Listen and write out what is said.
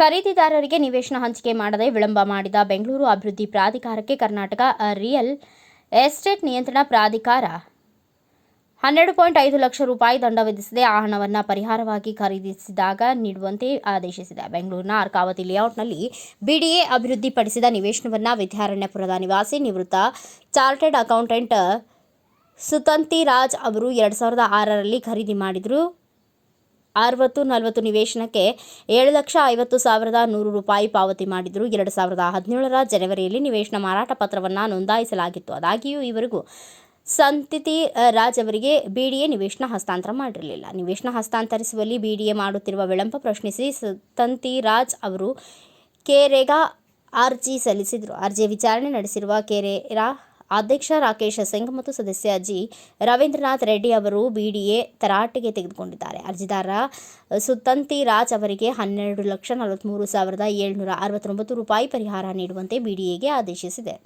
ಖರೀದಿದಾರರಿಗೆ ನಿವೇಶನ ಹಂಚಿಕೆ ಮಾಡದೆ ವಿಳಂಬ ಮಾಡಿದ ಬೆಂಗಳೂರು ಅಭಿವೃದ್ಧಿ ಪ್ರಾಧಿಕಾರಕ್ಕೆ ಕರ್ನಾಟಕ ರಿಯಲ್ ಎಸ್ಟೇಟ್ ನಿಯಂತ್ರಣ ಪ್ರಾಧಿಕಾರ ಹನ್ನೆರಡು ಪಾಯಿಂಟ್ ಐದು ಲಕ್ಷ ರೂಪಾಯಿ ದಂಡ ವಿಧಿಸಿದೆ ಆ ಹಣವನ್ನು ಪರಿಹಾರವಾಗಿ ಖರೀದಿಸಿದಾಗ ನೀಡುವಂತೆ ಆದೇಶಿಸಿದೆ. ಬೆಂಗಳೂರಿನ ಅರ್ಕಾವತಿ ಲೇಔಟ್ನಲ್ಲಿ ಬಿಡಿಎ ಅಭಿವೃದ್ಧಿಪಡಿಸಿದ ನಿವೇಶನವನ್ನು ವಿದ್ಯಾರಣ್ಯಪುರದ ನಿವಾಸಿ ನಿವೃತ್ತ ಚಾರ್ಟೆಡ್ ಅಕೌಂಟೆಂಟ್ ಸುತಂತಿ ರಾಜ್ ಅವರು ಎರಡು ಸಾವಿರದ ಆರರಲ್ಲಿ ಖರೀದಿ ಮಾಡಿದರು. ಅರವತ್ತು, ನಲವತ್ತು ನಿವೇಶನಕ್ಕೆ ಏಳು ಲಕ್ಷ ಐವತ್ತು ಸಾವಿರದ ನೂರು ರೂಪಾಯಿ ಪಾವತಿ ಮಾಡಿದ್ರು. ಎರಡು ಸಾವಿರದ ಹದಿನೇಳರ ಜನವರಿಯಲ್ಲಿ ನಿವೇಶನ ಮಾರಾಟ ಪತ್ರವನ್ನು ನೋಂದಾಯಿಸಲಾಗಿತ್ತು. ಅದಾಗಿಯೂ ಇವರಿಗೂ ಸಂತಿತಿ ರಾಜ್ ಅವರಿಗೆ ಬಿಡಿಎ ನಿವೇಶನ ಹಸ್ತಾಂತರ ಮಾಡಿರಲಿಲ್ಲ. ನಿವೇಶನ ಹಸ್ತಾಂತರಿಸುವಲ್ಲಿ ಬಿಡಿಎ ಮಾಡುತ್ತಿರುವ ವಿಳಂಬ ಪ್ರಶ್ನಿಸಿ ಸಂತಿ ರಾಜ್ ಅವರು ಕೆರೆಗಾ ಅರ್ಜಿ ಸಲ್ಲಿಸಿದರು. ಅರ್ಜಿ ವಿಚಾರಣೆ ನಡೆಸಿರುವ ಕೆರೆರಾ ಅಧ್ಯಕ್ಷ ರಾಕೇಶ್ ಸಿಂಗ್ ಮತ್ತು ಸದಸ್ಯ ಜಿ. ರವೀಂದ್ರನಾಥ್ ರೆಡ್ಡಿ ಅವರು ಬಿಡಿಎ ತರಾಟೆಗೆ ತೆಗೆದುಕೊಂಡಿದ್ದಾರೆ. ಅರ್ಜಿದಾರ ಸುತಂತಿ ರಾಜ್ ಅವರಿಗೆ ಹನ್ನೆರಡು ಲಕ್ಷ ನಲವತ್ತ್ಮೂರು ಸಾವಿರದ ಏಳ್ನೂರ ಅರವತ್ತೊಂಬತ್ತು ರೂಪಾಯಿ ಪರಿಹಾರ ನೀಡುವಂತೆ ಬಿಡಿಎಗೆ ಆದೇಶಿಸಿದೆ.